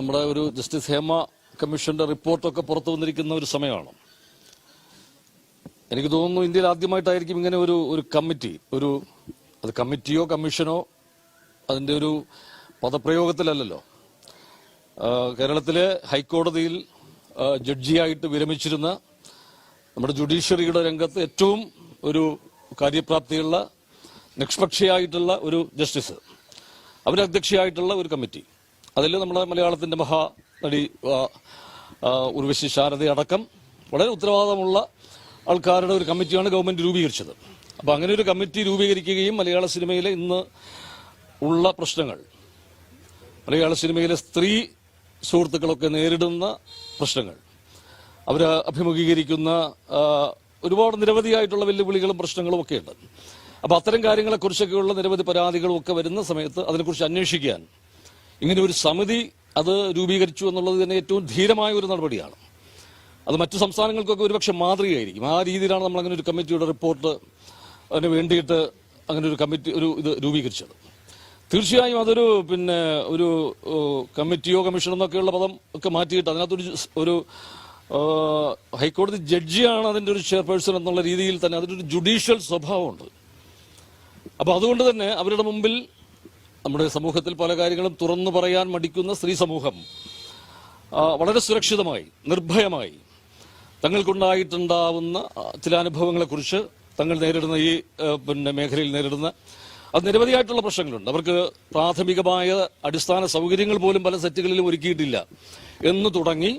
നമ്മുടെ ഒരു ജസ്റ്റിസ് ഹേമ കമ്മീഷന്റെ റിപ്പോർട്ടൊക്കെ പുറത്തു വന്നിരിക്കുന്ന ഒരു സമയമാണ്. എനിക്ക് തോന്നുന്നു ഇന്ത്യയിൽ ആദ്യമായിട്ടായിരിക്കും ഇങ്ങനെ ഒരു ഒരു കമ്മിറ്റി ഒരു അത് കമ്മിറ്റിയോ കമ്മീഷനോ അതിന്റെ ഒരു പദപ്രയോഗത്തിലല്ലല്ലോ. ആ, കേരളത്തിലെ ഹൈക്കോടതിയിൽ ജഡ്ജിയായിട്ട് വിരമിച്ചിരുന്ന നമ്മുടെ ജുഡീഷ്യറിയുടെ രംഗത്ത് ഏറ്റവും ഒരു കാര്യപ്രാപ്തിയുള്ള നിഷ്പക്ഷയായിട്ടുള്ള ഒരു ജസ്റ്റിസ്. അവരധ്യക്ഷയായിട്ടുള്ള ഒരു കമ്മിറ്റി. അതിൽ നമ്മുടെ മലയാളത്തിന്റെ മഹാ നടി ഉർവശി ശാരദ അടക്കം വളരെ ഉത്തരവാദിത്തമുള്ള ആൾക്കാരുടെ ഒരു കമ്മിറ്റിയാണ് ഗവൺമെന്റ് രൂപീകരിച്ചത്. അപ്പോൾ അങ്ങനെ ഒരു കമ്മിറ്റി രൂപീകരിക്കുകയും മലയാള സിനിമയിലെ ഇന്ന് ഉള്ള പ്രശ്നങ്ങൾ മലയാള സിനിമയിലെ സ്ത്രീ സുഹൃത്തുക്കളൊക്കെ നേരിടുന്ന പ്രശ്നങ്ങൾ അവർ അഭിമുഖീകരിക്കുന്ന ഒരുപാട് നിരവധിയായിട്ടുള്ള വെല്ലുവിളികളും പ്രശ്നങ്ങളും ഒക്കെ ഉണ്ട് അപ്പൊ അത്തരം കാര്യങ്ങളെക്കുറിച്ചൊക്കെയുള്ള നിരവധി പരാതികളും ഒക്കെ വരുന്ന സമയത്ത് അതിനെക്കുറിച്ച് അന്വേഷിക്കാൻ ഇങ്ങനെ ഒരു സമിതി അത് രൂപീകരിച്ചു എന്നുള്ളത് തന്നെ ഏറ്റവും ധീരമായ ഒരു നടപടിയാണ്. അത് മറ്റു സംസ്ഥാനങ്ങൾക്കൊക്കെ ഒരുപക്ഷെ മാതൃകയായിരിക്കും. ആ രീതിയിലാണ് നമ്മൾ അങ്ങനെ ഒരു കമ്മിറ്റിയുടെ റിപ്പോർട്ട് അതിന് വേണ്ടിയിട്ട് അങ്ങനെ ഒരു കമ്മിറ്റി ഒരു ഇത് രൂപീകരിച്ചത്. തീർച്ചയായും അതൊരു പിന്നെ ഒരു കമ്മിറ്റിയോ കമ്മീഷനോ എന്നൊക്കെയുള്ള പദം ഒക്കെ മാറ്റിയിട്ട് അതിനകത്തൊരു ഒരു ഹൈക്കോടതി ജഡ്ജിയാണ് അതിന്റെ ഒരു ചെയർപേഴ്സൺ എന്നുള്ള രീതിയിൽ തന്നെ അതിനൊരു ജുഡീഷ്യൽ സ്വഭാവമുണ്ട്. അപ്പോൾ അതുകൊണ്ട് തന്നെ അവരുടെ മുമ്പിൽ നമ്മുടെ സമൂഹത്തിൽ പല കാര്യങ്ങളും തുറന്നു പറയാൻ മടിക്കുന്ന സ്ത്രീ സമൂഹം വളരെ സുരക്ഷിതമായി നിർഭയമായി തങ്ങൾക്കുണ്ടായിട്ടുണ്ടാവുന്ന ചില അനുഭവങ്ങളെക്കുറിച്ച് തങ്ങൾ നേരിടുന്ന ഈ പിന്നെ മേഖലയിൽ നേരിടുന്ന അത് നിരവധിയായിട്ടുള്ള പ്രശ്നങ്ങളുണ്ട്. അവർക്ക് പ്രാഥമികമായ അടിസ്ഥാന സൗകര്യങ്ങൾ പോലും പല സെറ്റുകളിലും ഒരുക്കിയിട്ടില്ല എന്ന് തുടങ്ങി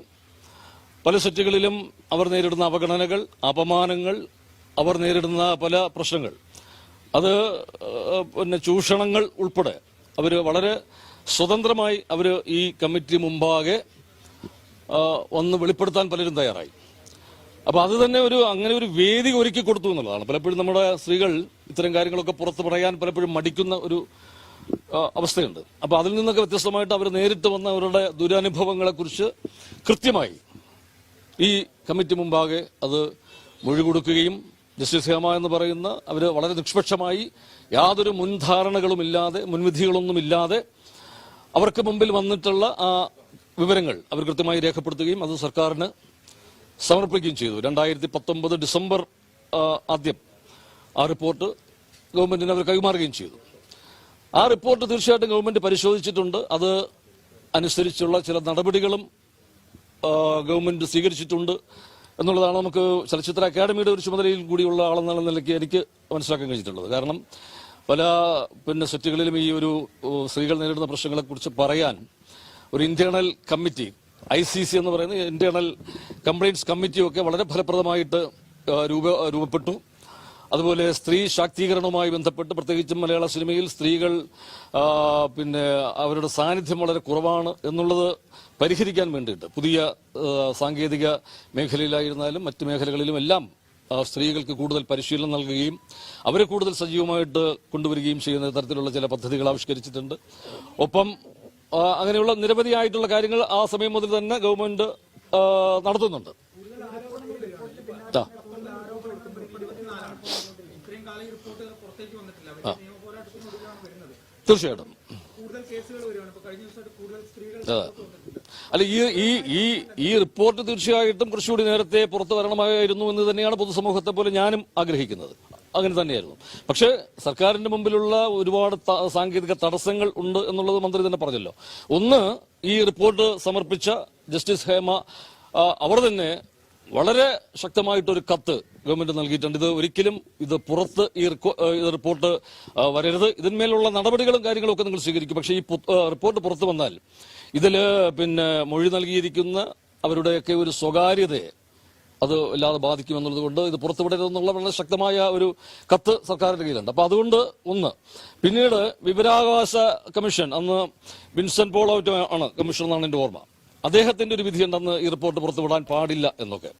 പല സെറ്റുകളിലും അവർ നേരിടുന്ന അവഗണനകൾ അപമാനങ്ങൾ അവർ നേരിടുന്ന പല പ്രശ്നങ്ങൾ. അത് പിന്നെ ചൂഷണങ്ങൾ ഉൾപ്പെടെ അവർ വളരെ സ്വതന്ത്രമായി അവർ ഈ കമ്മിറ്റി മുമ്പാകെ ഒന്ന് വെളിപ്പെടുത്താൻ പലരും തയ്യാറായി. അപ്പോൾ അത് തന്നെ ഒരു അങ്ങനെ ഒരു വേദി ഒരുക്കി കൊടുത്തു എന്നുള്ളതാണ്. പലപ്പോഴും നമ്മുടെ സ്ത്രീകൾ ഇത്തരം കാര്യങ്ങളൊക്കെ പുറത്ത് പറയാൻ പലപ്പോഴും മടിക്കുന്ന ഒരു അവസ്ഥയുണ്ട്. അപ്പോൾ അതിൽ നിന്നൊക്കെ വ്യത്യസ്തമായിട്ട് അവർ നേരിട്ട് വന്ന അവരുടെ ദുരനുഭവങ്ങളെക്കുറിച്ച് കൃത്യമായി ഈ കമ്മിറ്റി മുമ്പാകെ അത് മൊഴി കൊടുക്കുകയും ജസ്റ്റിസ് ഹേമ എന്ന് പറയുന്ന അവർ വളരെ നിഷ്പക്ഷമായി യാതൊരു മുൻധാരണകളുമില്ലാതെ മുൻവിധികളൊന്നുമില്ലാതെ അവർക്ക് മുമ്പിൽ വന്നിട്ടുള്ള ആ വിവരങ്ങൾ അവർ കൃത്യമായി രേഖപ്പെടുത്തുകയും അത് സർക്കാരിന് സമർപ്പിക്കുകയും ചെയ്തു. രണ്ടായിരത്തി പത്തൊമ്പത് ഡിസംബർ ആദ്യം ആ റിപ്പോർട്ട് ഗവൺമെന്റിന് അവർ കൈമാറുകയും ചെയ്തു. ആ റിപ്പോർട്ട് തീർച്ചയായിട്ടും ഗവൺമെന്റ് പരിശോധിച്ചിട്ടുണ്ട്. അത് അനുസരിച്ചുള്ള ചില നടപടികളും ഗവൺമെന്റ് സ്വീകരിച്ചിട്ടുണ്ട് എന്നുള്ളതാണ് നമുക്ക് ചലച്ചിത്ര അക്കാദമിയുടെ ഒരു ചുമതലയിൽ കൂടിയുള്ള ആളെന്നുള്ള നിലയ്ക്ക് എനിക്ക് മനസ്സിലാക്കാൻ കഴിഞ്ഞിട്ടുള്ളത്. കാരണം പല പിന്നെ സെറ്റുകളിലും ഈ ഒരു സ്ത്രീകൾ നേരിടുന്ന പ്രശ്നങ്ങളെ കുറിച്ച് പറയാൻ ഒരു internal committee I C C എന്ന് പറയുന്ന ഇന്റേണൽ കംപ്ലൈന്റ്സ് കമ്മിറ്റിയൊക്കെ വളരെ ഫലപ്രദമായിട്ട് രൂപ രൂപപ്പെട്ടു. അതുപോലെ സ്ത്രീ ശാക്തീകരണവുമായി ബന്ധപ്പെട്ട് പ്രത്യേകിച്ചും മലയാള സിനിമയിൽ സ്ത്രീകൾ പിന്നെ അവരുടെ സാന്നിധ്യം വളരെ കുറവാണ് എന്നുള്ളത് പരിഹരിക്കാൻ വേണ്ടിയിട്ട് പുതിയ സാങ്കേതിക മേഖലയിലായിരുന്നാലും മറ്റ് മേഖലകളിലും എല്ലാം സ്ത്രീകൾക്ക് കൂടുതൽ പരിശീലനം നൽകുകയും അവരെ കൂടുതൽ സജീവമായിട്ട് കൊണ്ടുവരികയും ചെയ്യുന്ന തരത്തിലുള്ള ചില പദ്ധതികൾ ആവിഷ്കരിച്ചിട്ടുണ്ട്. ഒപ്പം അങ്ങനെയുള്ള നിരവധിയായിട്ടുള്ള കാര്യങ്ങൾ ആ സമയം മുതൽ തന്നെ ഗവൺമെന്റ് നടത്തുന്നുണ്ട്. തീർച്ചയായിട്ടും. അല്ല ഈ ഈ ഈ ഈ റിപ്പോർട്ട് തീർച്ചയായിട്ടും കുറച്ചുകൂടി നേരത്തെ പുറത്തു വരണമായിരുന്നു എന്ന് തന്നെയാണ് പൊതുസമൂഹത്തെ പോലെ ഞാനും ആഗ്രഹിക്കുന്നത്. അങ്ങനെ തന്നെയായിരുന്നു. പക്ഷേ സർക്കാരിന്റെ മുമ്പിലുള്ള ഒരുപാട് സാങ്കേതിക തടസ്സങ്ങൾ ഉണ്ട് എന്നുള്ളത് മന്ത്രി തന്നെ പറഞ്ഞല്ലോ. ഒന്ന് ഈ റിപ്പോർട്ട് സമർപ്പിച്ച ജസ്റ്റിസ് ഹേമ അവർ തന്നെ വളരെ ശക്തമായിട്ടൊരു കത്ത് ഗവൺമെന്റ് നൽകിയിട്ടുണ്ട്. ഇത് ഒരിക്കലും ഇത് പുറത്ത് ഈ റിപ്പോർട്ട് വരരുത്. ഇതിന്മേലുള്ള നടപടികളും കാര്യങ്ങളും ഒക്കെ നിങ്ങൾ സ്വീകരിക്കും. പക്ഷേ ഈ റിപ്പോർട്ട് പുറത്തു വന്നാൽ ഇതിൽ പിന്നെ മൊഴി നൽകിയിരിക്കുന്ന അവരുടെയൊക്കെ ഒരു സ്വകാര്യതയെ അത് ഇല്ലാതെ ബാധിക്കുമെന്നുള്ളത് കൊണ്ട് ഇത് പുറത്തുവിടരുതെന്നുള്ള വളരെ ശക്തമായ ഒരു കത്ത് സർക്കാരിന്റെ കയ്യിലുണ്ട്. അപ്പൊ അതുകൊണ്ട് ഒന്ന് പിന്നീട് വിവരാവകാശ കമ്മീഷൻ അന്ന് വിൻസെന്റ് പോളോറ്റ് ആണ് കമ്മീഷൻ എന്നാണ് എന്റെ ഓർമ്മ. അദ്ദേഹത്തിന്റെ ഒരു വിധിയുണ്ടെന്ന് ഈ റിപ്പോർട്ട് പുറത്തുവിടാൻ പാടില്ല എന്നൊക്കെ.